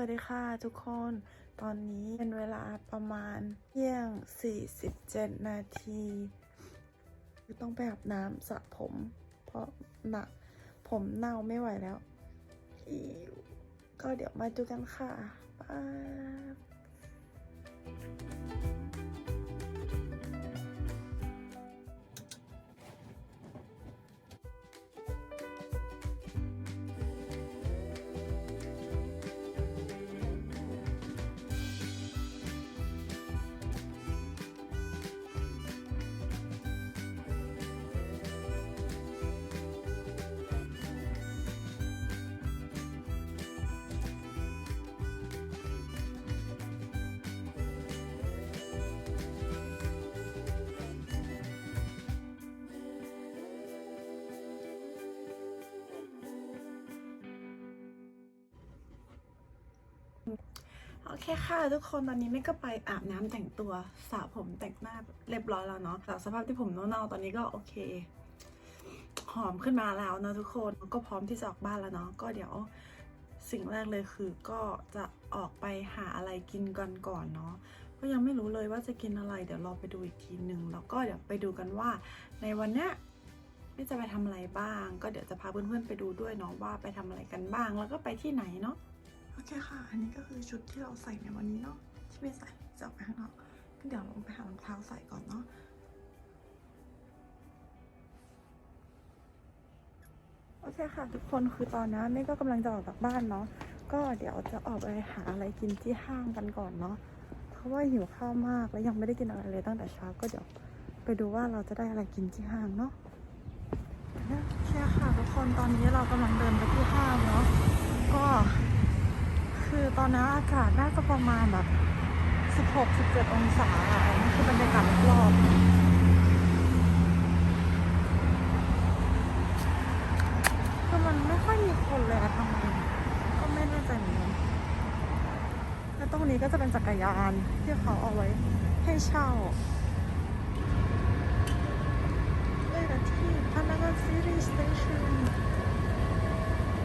วัสดีค่ะทุกคน ตอนนี้เป็นเวลาประมาณเที่ยง 47 นาทีคือต้องไปอาบน้ำสระผม เพราะหนักผมเน่าไม่ไหวแล้ว ก็เดี๋ยวมาดูกันค่ะบาย โอเคค่ะทุกคนตอนนี้แม่ก็ไปอาบน้ำแต่งตัวสระผมแต่งหน้าเรียบร้อยแล้วเนาะจากสภาพที่ผมเน่าๆตอนนี้ก็โอเค หอมขึ้นมาแล้วนะทุกคนก็พร้อมที่จะออกบ้านแล้วเนาะก็เดี๋ยวสิ่งแรกเลยคือก็จะออกไปหาอะไรกินกันก่อนเนาะก็ยังไม่รู้เลยว่าจะกินอะไร เดี๋ยวรอไปดูอีกทีหนึ่งแล้วก็เดี๋ยวไปดูกันว่าในวันเนี้ยไม่จะไปทำอะไรบ้าง ก็เดี๋ยวจะพาเพื่อนๆไปดูด้วยเนาะว่าไปทำอะไรกันบ้าง แล้วก็ไปที่ไหนเนาะ อเคค่ะ อันนี้ก็คือชุดที่เราใส่ในวันนี้เนาะที่ไม่ใส่จะออกไปข้างนอกก็เดี๋ยวเราไปหารองเท้าใส่ก่อนเนาะโอเคค่ะทุกคนคือตอนนี้นี่ก็กำลังจะออกจากบ้านเนาะก็เดี๋ยวจะออกไปหาอะไรกินที่ห้างกันก่อนเนาะเพราะว่าหิวข้าวมากและยังไม่ได้กินอะไรเลยตั้งแต่เช้าก็เดี๋ยวไปดูว่าเราจะได้อะไรกินที่ห้างเนาะโอเคค่ะทุกคนตอนนี้เรากำลังเดินไปที่ห้างเนาะก็ คือตอนนี้อากาศน่าจะประมาณแบบ 16 17 องศาอะนี่คือบรรยากาศรอบคือมันไม่ค่อยมีคนเลยอะทำไมก็ไม่แน่ใจเหมือนกันแล้วตรงนี้ก็จะเป็นจักรยานที่เขาเอาไว้ให้เช่าเอ้ยแต่ที่พนักงานซีรีส์สเตชัน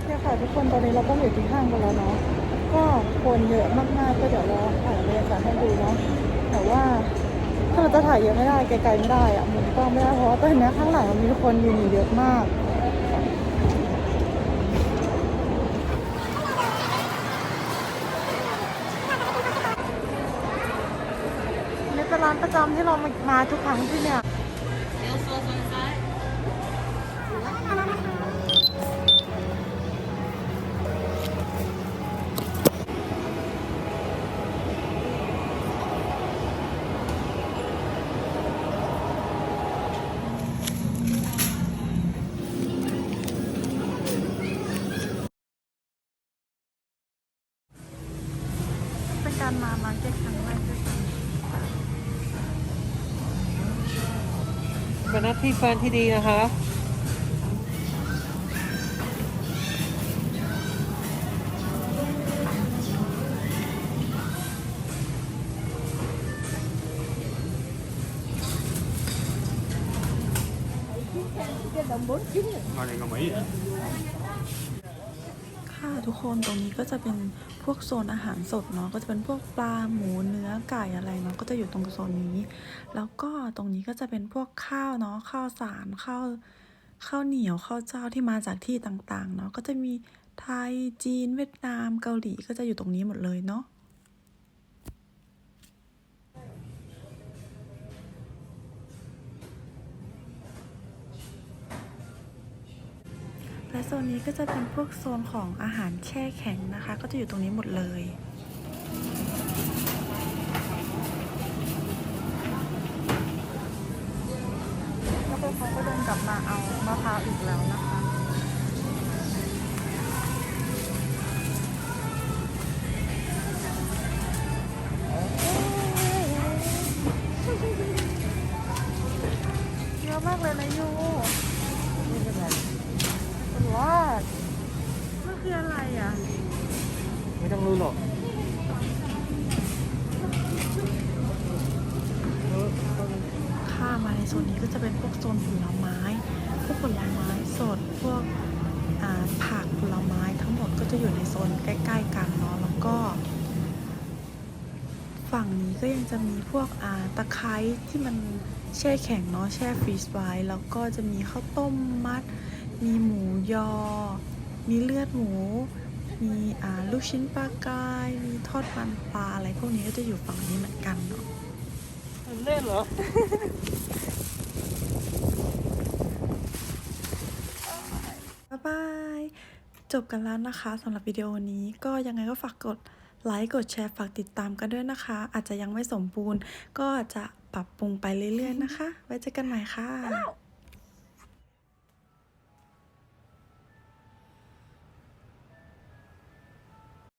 เนี่ยค่ะทุกคนตอนนี้เราก็อยู่ที่ห้างกันแล้วเนาะ ก็คนเยอะมากๆก็เดี๋ยวเราถ่ายบรรยากาศให้ดูเนาะแต่ว่าถ้าเราจะถ่ายเยอะไม่ได้ไกลๆไม่ได้อะมุนกล้องไม่ได้เพราะว่าตอนนี้ข้างหลังมันมีคนยืนอยู่เยอะมากนี่เป็นร้านประจำที่เรามาทุกครั้งที่เนี่ย เป็นหน้าที่แฟนที่ดีนะคะนอนเองกับหมี ทุกคนตรงนี้ก็จะเป็นพวกโซนอาหารสดเนาะก็จะเป็นพวกปลาหมูเนื้อไก่อะไรเนาะก็จะอยู่ตรงโซนนี้ แล้วก็ตรงนี้ก็จะเป็นพวกข้าวเนาะข้าวสารข้าวข้าวเหนียวข้าวเจ้าที่มาจากที่ต่างๆเนาะก็จะมีไทยจีน เวียดนามเกาหลีก็จะอยู่ตรงนี้หมดเลยเนาะ นนี้ก็จะเป็นพวกโซนของอาหารแช่แข็งนะคะ ก็จะอยู่ตรงนี้หมดเลยแล้วก็เขาก็เดินกลับมาเอามะพร้าวอีกแล้วนะคะ รู้หรอกข้ามาในโซนนี้ก็จะเป็นพวกโซนผลไม้ พวกผลไม้สด พวกผักผลไม้ทั้งหมดก็จะอยู่ในโซนใกล้ ๆ กันเนาะ แล้วก็ ฝั่งนี้ก็ยังจะมีพวกอ่าตะไคร้ที่มันแช่แข็งเนาะ แช่ฟรีซไว้ แล้วก็จะมีข้าวต้มมัด มีหมูยอ มีเลือดหมู มีอ่าลูกชิ้นปลากาย มีทอดมันปลาอะไรพวกนี้ก็จะอยู่ฝั่งนี้เหมือนกันเนาะเล่นเหรอบ๊ายบาย จบกันแล้วนะคะสำหรับวิดีโอนี้ก็ยังไงก็ฝากกดไลค์กดแชร์ฝากติดตามกันด้วยนะคะ อาจจะยังไม่สมบูรณ์ ก็จะปรับปรุงไปเรื่อยๆนะคะ ไว้เจอกันใหม่ค่ะ